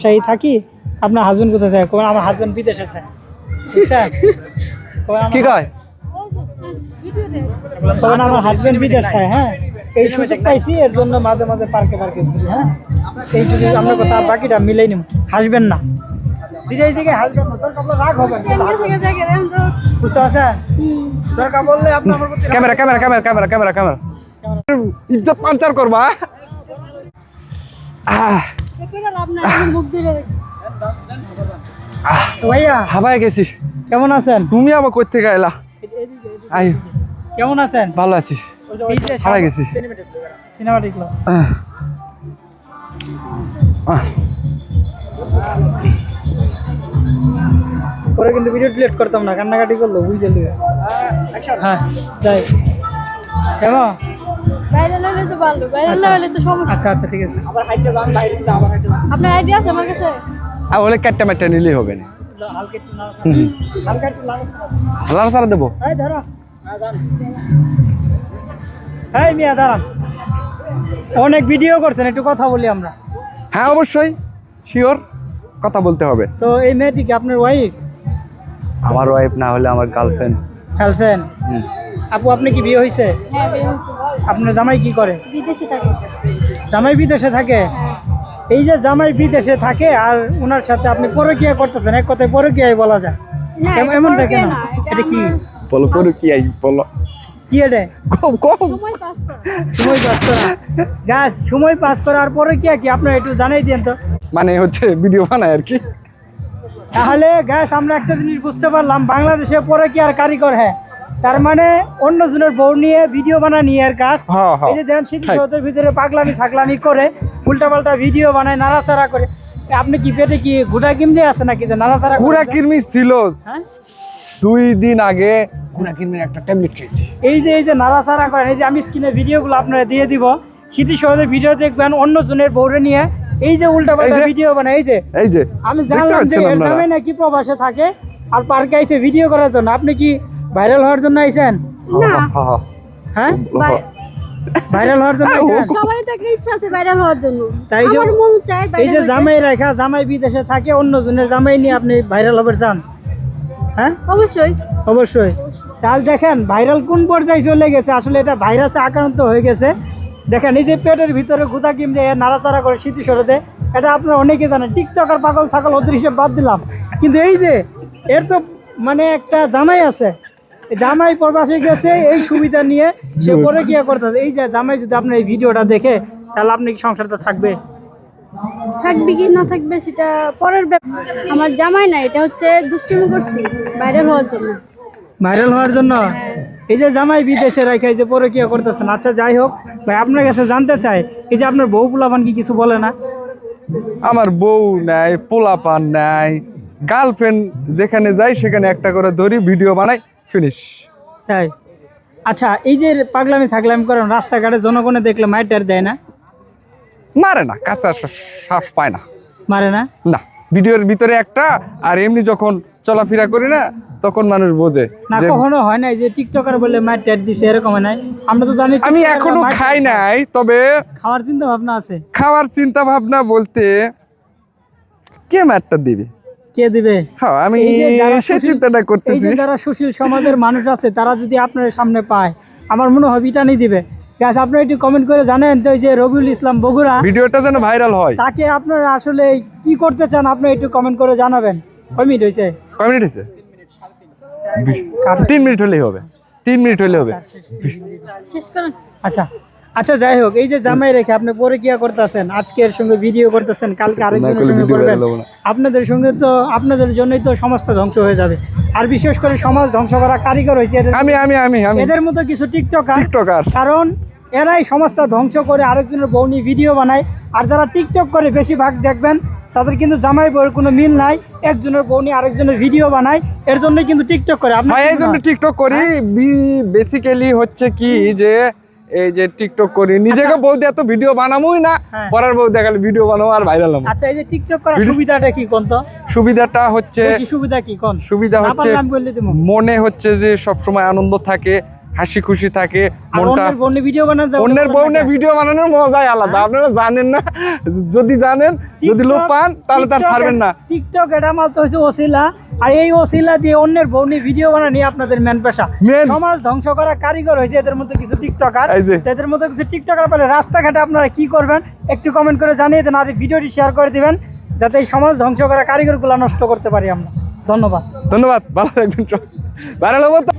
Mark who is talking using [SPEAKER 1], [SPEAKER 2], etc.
[SPEAKER 1] সেই থাকি আপনার হাজবেন্ড কোথায় থাকে? কোন আমার হাজবেন্ড বিদেশে থাকে।
[SPEAKER 2] কি কয়?
[SPEAKER 1] কবেন আমার হাজবেন্ড বিদেশ থাকে হ্যাঁ? এই সুযোগ পাইছি এর জন্য মাঝে মাঝে পার্কে পার্কে ঘুরি হ্যাঁ? এই সুযোগ আমরা কথা বাকিটা মিলাই নিব হাসবেন না। ধীরে ধীরে হাসবেন না। দরকার পড়লে রাগ হবে বুঝতে পারছেন? দরকার বললে আপনি আমার
[SPEAKER 2] camera camera camera camera camera. Camera. ইজ্জত পাঞ্চার করবা। আহ।
[SPEAKER 1] ভাইয়া।
[SPEAKER 2] হাবায় গেছি।
[SPEAKER 1] কেমন আছেন?
[SPEAKER 2] তুমি আবার কই থেকে এলা আই
[SPEAKER 1] কেমন আছেন?
[SPEAKER 2] ভালো আছি। হাবায় গেছি।
[SPEAKER 1] পরে কিন্তু ভিডিও ডিলিট করতাম না কান্নাকাটি করল বুঝে লিবে হ্যাঁ যাই। কেমন?
[SPEAKER 3] ভাইরাল হলে তো ভালো ভাইরাল হলে তো সমস্যা।
[SPEAKER 1] আচ্ছা আচ্ছা ঠিক আছে।
[SPEAKER 3] আপনার আইডিয়া আছে আমার কাছে?
[SPEAKER 2] আর বলে কাটটা মাটটা নিলেই হবে না।
[SPEAKER 1] হালকা একটু হালকা একটু
[SPEAKER 2] সারা দেবো?
[SPEAKER 1] এই দাঁড়া। এই মিয়া দাঁড়ান অনেক ভিডিও করছেন একটু কথা বলি আমরা।
[SPEAKER 2] হ্যাঁ অবশ্যই। শিওর কথা বলতে হবে।
[SPEAKER 1] তো এই মেয়েটি কি আপনার ওয়াইফ
[SPEAKER 2] আমার ওয়াইফ না হলে আমার গার্লফ্রেন্ড
[SPEAKER 1] গার্লফ্রেন্ড আপু আপনি কি বিয়ে হয়েছে
[SPEAKER 3] হ্যাঁ বিয়ে হয়েছে।
[SPEAKER 1] আপনার জামাই কি করে?
[SPEAKER 3] বিদেশে থাকে।
[SPEAKER 1] জামাই বিদেশে থাকে? এই যে জামাই বিদেশে থাকে আর ওনার সাথে আপনি পরকিয়া করতেছেন এক কথায় পরকিয়াই বলা যায়।
[SPEAKER 3] না,
[SPEAKER 1] এম-
[SPEAKER 3] এটা
[SPEAKER 1] এমনটা
[SPEAKER 3] পরকীয়া
[SPEAKER 1] কেন?
[SPEAKER 3] না, এটা
[SPEAKER 1] কি?
[SPEAKER 2] বলো আই বলো।
[SPEAKER 1] কি এটা?
[SPEAKER 2] কম কম।
[SPEAKER 3] সময় পাস করা।
[SPEAKER 1] সময় গাছ সময় পাস করার পরে কি কি? আপনার একটু জানাই দেন তো।
[SPEAKER 2] মানে হচ্ছে ভিডিও বানায় আর কি।
[SPEAKER 1] তাহলে গ্যাস আমরা একটা জিনিস বুঝতে পারলাম বাংলাদেশে পরে কি আর কারিগর হ্যাঁ। তার মানে অন্য জনের বউ নিয়ে ভিডিও বানা নিয়ে আর কাজ
[SPEAKER 2] হ্যাঁ, হ্যাঁ।
[SPEAKER 1] এই যে দেন সৌধের ভিতরে পাগলামি ছাগলামি করে উল্টা পাল্টা ভিডিও বানায় নাড়াচাড়া করে। আপনি কি পেটে কি গুড়া কিমলে আছে নাকি যে নাড়াচাড়া
[SPEAKER 2] গুড়া? কিরমিস ছিল।
[SPEAKER 1] হ্যাঁ?
[SPEAKER 2] দুই দিন আগে গুড়া কিরমির একটা ট্যাবলেট খেয়েছি।
[SPEAKER 1] এই যে এই যে নাড়াচাড়া করেন এই যে আমি স্ক্রিনে ভিডিওগুলো আপনারা দিয়ে দিব। স্মৃতি সৌধের ভিডিও দেখবেন অন্য জনের বউরে নিয়ে। এই যে উল্টা পাল্টা ভিডিও বানায় এই যে।
[SPEAKER 2] এই যে
[SPEAKER 1] আমি জানলাম যে এর? জামাই নাকি প্রবাসে থাকে আর পার্কে আইছে ভিডিও করার জন্য। আপনি কি ভাইরাল হওয়ার জন্য আইছেন?
[SPEAKER 3] না।
[SPEAKER 2] হ্যাঁ, হ্যাঁ,
[SPEAKER 1] হ্যাঁ
[SPEAKER 2] হ্যাঁ।
[SPEAKER 1] ভাইরাল হওয়ার জন্য আইছেন?
[SPEAKER 3] তো একটা ইচ্ছা আছে ভাইরাল হওয়ার জন্য।
[SPEAKER 1] তাই যে-
[SPEAKER 3] মন চায়
[SPEAKER 1] এই যে জামাই রেখা জামাই বিদেশে থাকে অন্য জনের জামাই নিয়ে আপনি ভাইরাল হবার চান। হ্যাঁ?
[SPEAKER 3] অবশ্যই।
[SPEAKER 1] অবশ্যই। তাহলে দেখেন ভাইরাল কোন পর্যায়ে চলে গেছে? আসলে এটা ভাইরাসে আক্রান্ত হয়ে গেছে। দেখেন এই যে পেটের ভিতরে গুদা কিমড়ে এ নাড়াচাড়া করে স্মৃতি সরতে এটা আপনারা অনেকে জানেন টিকটক আর পাগল ছাগল অদৃশ্য বাদ দিলাম। কিন্তু এই যে এর তো মানে একটা জামাই আছে জামাই প্রবাসে গেছে এই সুবিধা নিয়ে সে পরে কি করতেছে? এই যে জামাই যদি আপনার এই ভিডিওটা দেখে তাহলে আপনি কি সংসারটা থাকবে?
[SPEAKER 3] থাকবে কি না থাকবে সেটা পরের ব্যাপার আমার জামাই না এটা হচ্ছে দুষ্টুমি করছি ভাইরাল হওয়ার জন্য।
[SPEAKER 1] ভাইরাল হওয়ার জন্য? এই যে জামাই বিদেশে রেখে এই যে পরে কি করতেছেন আচ্ছা যাই হোক ভাই আপনার কাছে জানতে চাই এই যে আপনার বউ পোলাপান কি কিছু বলে না?
[SPEAKER 2] আমার বউ নাই পোলাপান নাই গার্লফ্রেন্ড যেখানে যাই সেখানে একটা করে ধরি ভিডিও বানাই। ফিনিশ।
[SPEAKER 1] তাই? আচ্ছা এই যে পাগলামি ছাগলামি করেন রাস্তাঘাটে জনগণে দেখলে মাইটার দেয় না?
[SPEAKER 2] মারে না কাঁচা শ্বাস- পায় না।
[SPEAKER 1] মারে না?
[SPEAKER 2] না ভিডিওর ভিতরে একটা আর এমনি যখন চলাফেরা করি না তখন মানুষ বোঝে
[SPEAKER 1] না কখনো হয় না যে টিকটকার বলে মাইটার দিছে এরকম নাই। আমরা তো জানি
[SPEAKER 2] আমি
[SPEAKER 1] এখনও
[SPEAKER 2] খাই নাই তবে
[SPEAKER 1] খাওয়ার চিন্তা ভাবনা আছে?
[SPEAKER 2] খাওয়ার চিন্তা ভাবনা বলতে কে ম্যাটটা দিবে?
[SPEAKER 1] কে দিবে?
[SPEAKER 2] হ্যাঁ আমি
[SPEAKER 1] এই যে যারা
[SPEAKER 2] চিন্তাটা
[SPEAKER 1] এই
[SPEAKER 2] করতেছি।
[SPEAKER 1] যে যারা সুশীল সমাজের মানুষ আছে তারা যদি আপনার সামনে পায় আমার মনে হয় বিটানি দিবে। গাছ আপনি একটু কমেন্ট করে জানেন তো যে রবিউল ইসলাম বগুড়া
[SPEAKER 2] ভিডিওটা যেন ভাইরাল হয়।
[SPEAKER 1] তাকে আপনারা আসলে কি করতে চান আপনি একটু কমেন্ট করে জানাবেন। কয় মিনিট হয়েছে?
[SPEAKER 2] কয় মিনিট হয়েছে? তিন মিনিট হলেই হবে। তিন মিনিট হলে হবে।
[SPEAKER 3] শেষ করুন।
[SPEAKER 1] আচ্ছা। আচ্ছা যাই হোক এই যে জামাই রেখে আপনি পরে কিয়া করতেছেন? আজকের সঙ্গে ভিডিও করতেছেন কালকে আরেকজনের সঙ্গে করবেন। আপনাদের সঙ্গে তো আপনাদের জন্যই তো সমাজটা ধ্বংস হয়ে যাবে। আর বিশেষ করে সমাজ ধ্বংস করা কারিগর হয়েছে
[SPEAKER 2] আমি আমি আমি
[SPEAKER 1] এদের মতো কিছু টিকটকার
[SPEAKER 2] টিকটকার
[SPEAKER 1] কারণ এরাই সমাজটা ধ্বংস করে আরেকজনের বউ নিয়ে ভিডিও বানায়। আর যারা টিকটক করে বেশিরভাগ দেখবেন তাদের কিন্তু জামাই বউয়ের কোনো মিল নাই। একজনের বউ নিয়ে আরেকজনের ভিডিও বানায়। এর জন্যই কিন্তু টিকটক করে। আপনার
[SPEAKER 2] এই জন্য টিকটক করি। বেসিক্যালি হচ্ছে কি যে এই যে টিকটক করি। নিজেকে বলতে এত ভিডিও বানাবোই না।
[SPEAKER 1] হ্যাঁ।
[SPEAKER 2] পরের বউ দেখালে ভিডিও বানাবো আর ভাইরাল হব।
[SPEAKER 1] আচ্ছা এই যে টিকটক করার সুবিধাটা কি কোন তো?
[SPEAKER 2] সুবিধাটা হচ্ছে
[SPEAKER 1] সুবিধা কি কোন?
[SPEAKER 2] সুবিধা হচ্ছে মনে হচ্ছে যে সব সময় আনন্দ থাকে। হাসি খুশি থাকে মনটা
[SPEAKER 1] অন্যের ভিডিও বানান
[SPEAKER 2] অন্যের
[SPEAKER 1] ওটা
[SPEAKER 2] বউ
[SPEAKER 1] বলেন
[SPEAKER 2] নিয়ে
[SPEAKER 1] না কেন?
[SPEAKER 2] ভিডিও বানানোর মজাই আলাদা। আপনারা জানেন না? যদি জানেন যদি লোক পান তাহলে তার ছাড়বেন না।
[SPEAKER 1] টিকটক এটা মাত্র হচ্ছে ওসিলা। আর এই ওসিলা দিয়ে অন্যের বউনি ভিডিও বানানি আপনাদের মেন পেশা। সমাজ ধ্বংস করা কারিগর হয়েছে এদের মধ্যে কিছু টিকটকার। তো এদের মধ্যে কিছু টিকটকার পেলে রাস্তাঘাটে আপনারা কি করবেন একটু কমেন্ট করে জানিয়ে দেন আর এই ভিডিওটি শেয়ার করে দিবেন যাতে এই সমাজ ধ্বংস করা কারিগরগুলো নষ্ট করতে পারি আমরা। ধন্যবাদ।
[SPEAKER 2] ধন্যবাদ ভালো থাকবেন ভালো তো।